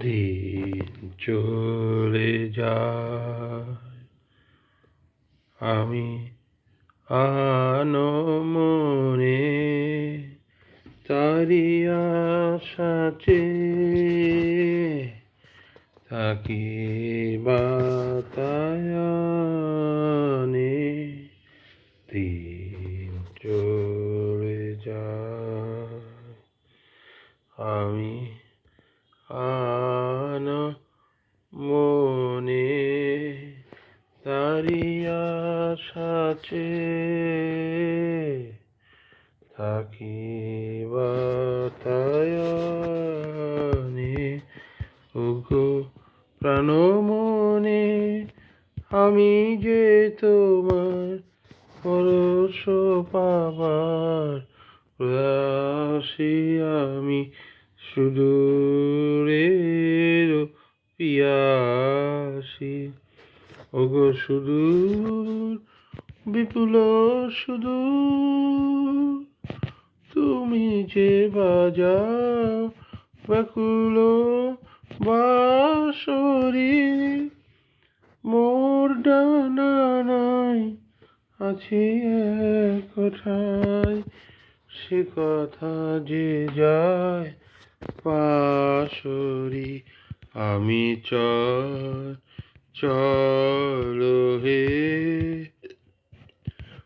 দিন চলে যায়। আমি আনমনে তারি আশাচে থাকি বাতায়নে। দিন চলে যায়। সাচে থাকি বাতায়নে ওগো প্রাণ মনে আমি যে তোমার পরশ পাবার প্রয়াসী, আমি সুদূরের পিয়াসী। ওগো সুদূর বিপুল শুধু তুমি যে বাজাও ব্যাকুল বাসরি মোর ডানা নাই, আছি এক সে কথা যে যায় পাশরি আমি চল চলো হে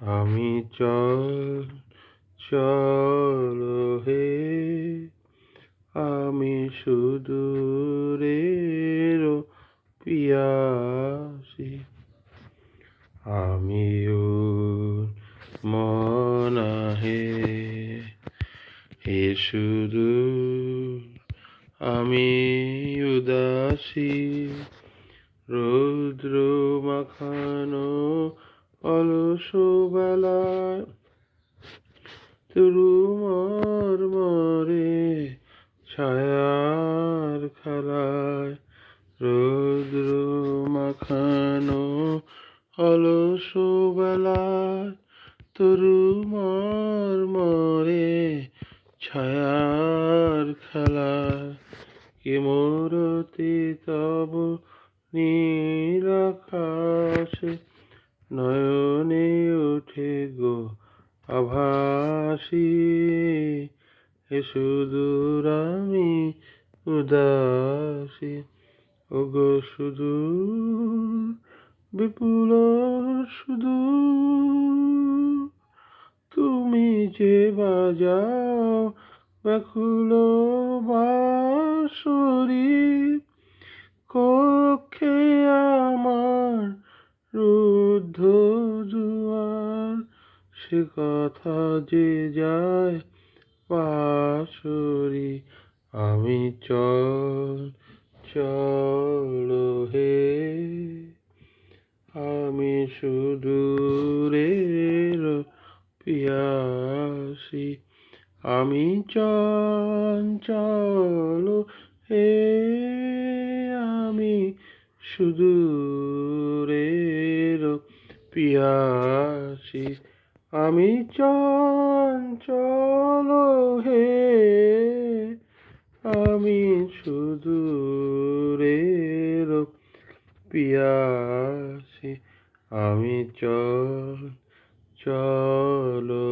আমি চল চল হে, আমি সুদূরের পিয়াসি। আমিও মনা হে হে শুধু আমি উদাসী। রৌদ্র মাখানো অলস বেলায় তুরুমর মরে ছায়ার খেলায় রৌদ্র মাখানো অলস বেলায় তরুমর মরে ছায়ার নয়নে ওঠে গো আভাসী। হে সুদূর আমি উদাসী। ও গো সুদূর, বিপুল সুদূর। তুমি যে বাজাও ব্যাকুল বাঁশরি কক্ষে সে কথা যে যায় পাশরি। আমি চল চল হে। আমি সুদূরের পিয়াসি। আমি চঞ্চল হে। আমি সুদূরের পিয়াসী। আমি চঞ্চল হে আমি সুদূরের পিয়াসি আমি চল চলো